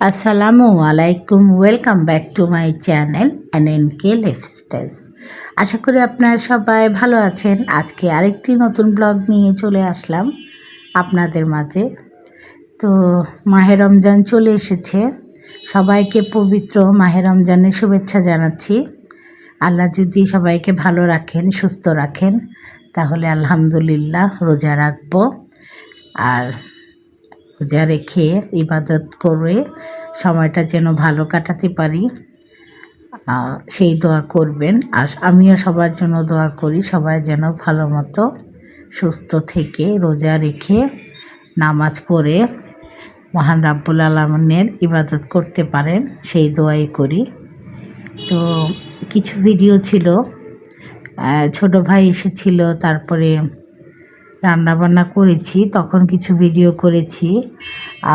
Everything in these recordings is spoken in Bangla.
আসসালামু আলাইকুম welcome back to my channel N N K lifestyles আশা করি আপনারা সবাই ভালো আছেন। আজকে আরেকটি নতুন ব্লগ নিয়ে চলে আসলাম আপনাদের মাঝে। তো মাহে রমজান চলে এসেছে। সবাইকে পবিত্র মাহে রমজানের শুভেচ্ছা জানাচ্ছি। আল্লাহ যদি সবাইকে ভালো রাখেন, সুস্থ রাখেন, তাহলে আলহামদুলিল্লাহ রোজা রাখব। আর রোজা রেখে ইবাদত করে সময়টা যেন ভালো কাটাতে পারি সেই দোয়া করবেন। আর আমিও সবার জন্য দোয়া করি, সবাই যেন ভালো মতো সুস্থ থেকে রোজা রেখে নামাজ পড়ে মহান রাব্বুল আলমের ইবাদত করতে পারেন, সেই দোয়াই করি। তো কিছু ভিডিও ছিল ছোট ভাই এসেছিল, তারপরে রান্নাবান্না করেছি, তখন কিছু ভিডিও করেছি,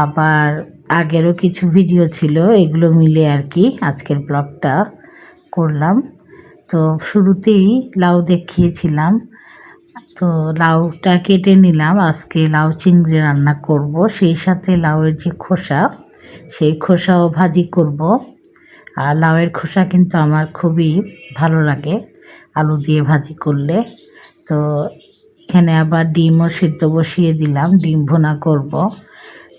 আবার আগেরও কিছু ভিডিও ছিল, এগুলো মিলে আর কি আজকের ব্লগটা করলাম। তো শুরুতেই লাউ দেখিয়েছিলাম, তো লাউটা কেটে নিলাম, আজকে লাউ চিংড়ি রান্না করব, সেই সাথে লাউয়ের যে খোসা, সেই খোসাও ভাজি করব। আর লাউয়ের খোসা কিন্তু আমার খুবই ভালো লাগে, আলু দিয়ে ভাজি করলে। তো এখানে আবার ডিমও সিদ্ধ বসিয়ে দিলাম, ডিম ভুনা করব।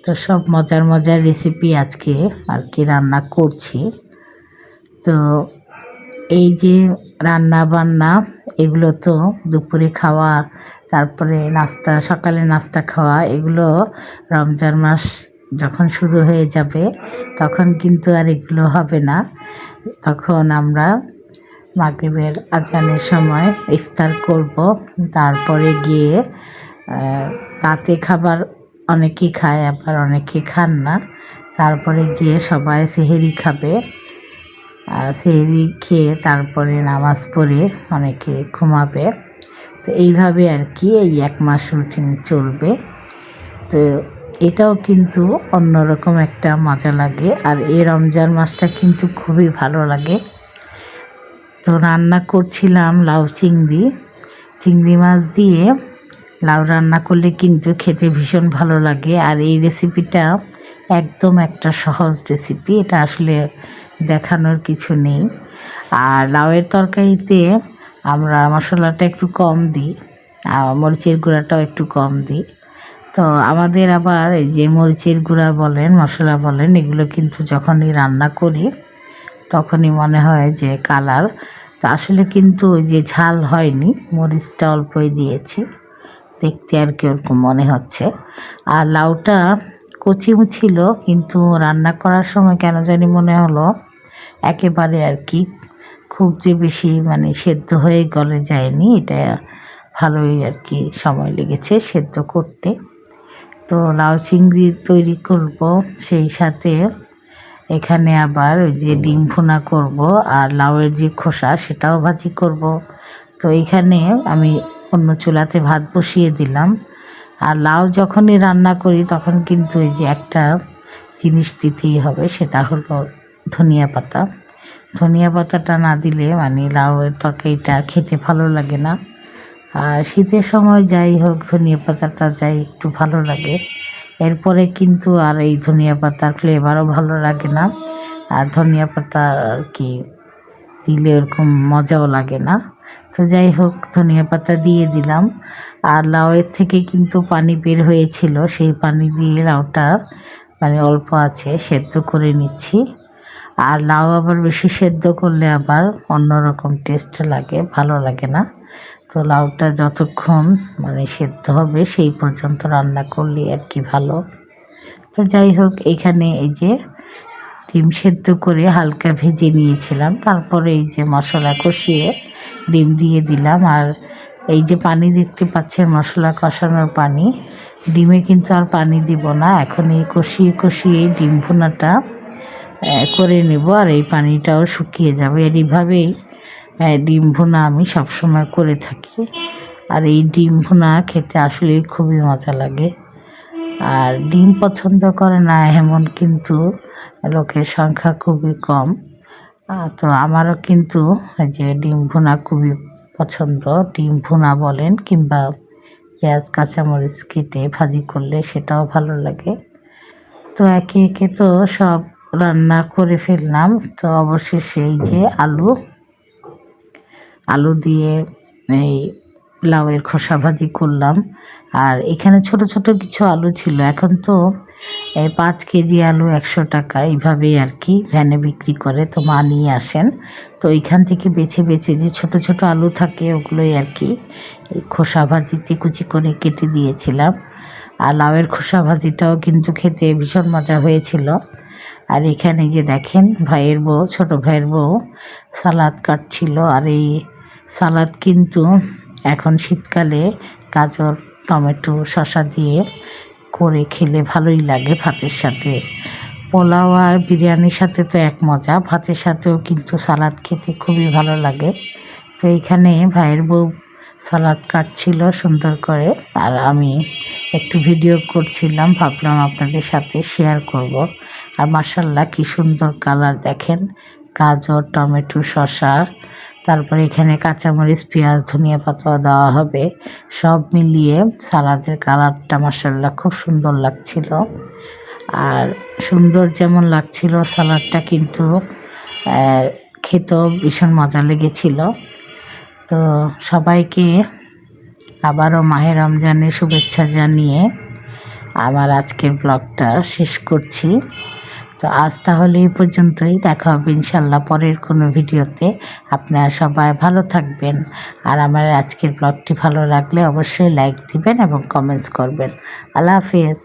তো সব মজার মজার রেসিপি আজকে আর কি রান্না করছি। তো এই যে রান্না বান্না, এগুলো তো দুপুরে খাওয়া, তারপরে নাস্তা, সকালে নাস্তা খাওয়া, এগুলো রমজান মাস যখন শুরু হয়ে যাবে, তখন কিন্তু আর এগুলো হবে না। তখন আমরা মাগরিবের আজানের সময় ইফতার করব। তারপরে গিয়ে রাতে খাবার অনেকেই খায়, আবার অনেকে খান না। তারপরে গিয়ে সবাই সেহেরি খাবে। সেহেরি খেয়ে তারপরে নামাজ পড়ে অনেকে ঘুমাবে। তো এইভাবে আর কি এই এক মাস রুটিন চলবে। তো এটাও কিন্তু অন্যরকম একটা মজা লাগে। আর এই রমজান মাসটা কিন্তু খুবই ভালো লাগে। তো রান্না করছিলাম লাউ চিংড়ি। চিংড়ি মাছ দিয়ে লাউ রান্না করলে কিন্তু খেতে ভীষণ ভালো লাগে। আর এই রেসিপিটা একদম একটা সহজ রেসিপি, এটা আসলে দেখানোর কিছু নেই। আর লাউয়ের তরকারিতে আমরা মশলাটা একটু কম দিই মরিচের গুঁড়াটাও একটু কম দিই। তো আমাদের আবার এই যে মরিচের গুঁড়া বলেন, মশলা বলেন, এগুলো কিন্তু যখনই রান্না করি তখনই মনে হয় যে কালার। তা আসলে কিন্তু ওই যে ঝাল হয়নি, মরিচটা অল্পই দিয়েছি। দেখতে আর কি ওরকম মনে হচ্ছে। আর লাউটা কচিম ছিল, কিন্তু রান্না করার সময় কেন জানি মনে হলো একেবারে আর কি খুব যে বেশি মানে সেদ্ধ হয়ে গলে যায়নি, এটা ভালোই আর কি সময় লেগেছে সেদ্ধ করতে। তো লাউ চিংড়ি তৈরি করব সেই সাথে এখানে আবার ওই যে ডিম ভুনা করব আর লাউয়ের যে খোসা সেটাও ভাজি করব। তো এখানে আমি অন্য চুলাতে ভাত বসিয়ে দিলাম। আর লাউ যখনই রান্না করি তখন কিন্তু এই যে একটা জিনিস দিতেই হবে, সেটা হলো ধনিয়া পাতা। ধনিয়া পাতাটা না দিলে মানে লাউয়ের তরকারিটা খেতে ভালো লাগে না। আর শীতের সময় যাই হোক ধনিয়া পাতাটা যাই একটু ভালো লাগে। এরপরে কিন্তু আর এই ধনিয়া পাতার ফ্লেভারও ভালো লাগে না। আর ধনিয়া পাতা আর কি দিলে ওরকম মজাও লাগে না। তো যাই হোক, ধনিয়া পাতা দিয়ে দিলাম। আর লাউয়ের থেকে কিন্তু পানি বের হয়েছিল, সেই পানি দিয়ে লাউটা মানে অল্প আছে, সেদ্ধ করে নিচ্ছি। আর লাউ আবার বেশি সেদ্ধ করলে আবার অন্যরকম টেস্ট লাগে, ভালো লাগে না। তো লাউটা যতক্ষণ মানে সেদ্ধ হবে, সেই পর্যন্ত রান্না করলে আর কি ভালো। তো যাই হোক, এখানে এই যে ডিম সেদ্ধ করে হালকা ভেজে নিয়েছিলাম। তারপরে এই যে মশলা কষিয়ে ডিম দিয়ে দিলাম। আর এই যে পানি দেখতে পাচ্ছেন, মশলা কষানোর পানি। ডিমে কিন্তু আর পানি দিব না। এখন এই কষিয়ে কষিয়ে ডিম ভুনাটা করে নেব। আর এই পানিটাও শুকিয়ে যাবে। আর এইভাবেই ডিম ভুনা আমি সবসময় করে থাকি। আর এই ডিম ভুনা খেতে আসলেই খুবই মজা লাগে। আর ডিম পছন্দ করে না এমন কিন্তু লোকের সংখ্যা খুবই কম। তো আমারও কিন্তু যে ডিম ভুনা খুবই পছন্দ। ডিম ভুনা বলেন কিংবা পেঁয়াজ, কাঁচামরিচ কেটে ভাজি করলে সেটাও ভালো লাগে। তো একে একে তো সব রান্না করে ফেললাম। তো অবশেষে এই যে আলু আলু দিয়ে এই লাউয়ের খোসা ভাজি করলাম। আর এখানে ছোট ছোট কিছু আলু ছিল। এখন তো পাঁচ কেজি আলু একশো টাকা এইভাবেই আর কি ভ্যানে বিক্রি করে। তো মা নিয়ে আসেন। তো এইখান থেকে বেছে বেছে যে ছোট ছোট আলু থাকে ওগুলোই আর কি এই খোসা ভাজিতে কুচি করে কেটে দিয়েছিলাম। আর লাউয়ের খোসা ভাজিটাও কিন্তু খেতে ভীষণ মজা হয়েছিল। আর এখানে যে দেখেন ভাইয়ের বউ, ছোট ভাইয়ের বউ সালাদ কাটছিল। আর এই সালাদ কিন্তু এখন শীতকালে গাজর, টমেটো, শসা দিয়ে করে খেলে ভালোই লাগে ভাতের সাথে। পোলাও আর বিরিয়ানির সাথে তো এক মজা, ভাতের সাথেও কিন্তু সালাদ খেতে খুবই ভালো লাগে। তো এইখানে ভাইয়ের বউ সালাদ কাটছিল সুন্দর করে, আর আমি একটু ভিডিও করছিলাম, ভাবলাম আপনাদের সাথে শেয়ার করব। আর মাসাল্লাহ কি সুন্দর কালার দেখেন, গাজর, টমেটো, শসা তারপরে এখানে কাঁচামরিচ, পেঁয়াজ, ধনিয়া পাতা দেওয়া হবে। সব মিলিয়ে সালাদের কালারটা মাসাল্লাহ খুব সুন্দর লাগছিল। আর সুন্দর যেমন লাগছিল সালাডটা কিন্তু খেতেও ভীষণ মজা লেগেছিল। তো সবাইকে আবারও মাহে রমজানের শুভেচ্ছা জানিয়ে আমার আজকের ব্লগটা শেষ করছি। তো আজ তাহলে এই পর্যন্তই। দেখা হবে ইনশাল্লাহ পরের কোনো ভিডিওতে। আপনারা সবাই ভালো থাকবেন। আর আমার আজকের ব্লগটি ভালো লাগলে অবশ্যই লাইক দিবেন এবং কমেন্টস করবেন। আল্লাহ হাফিজ।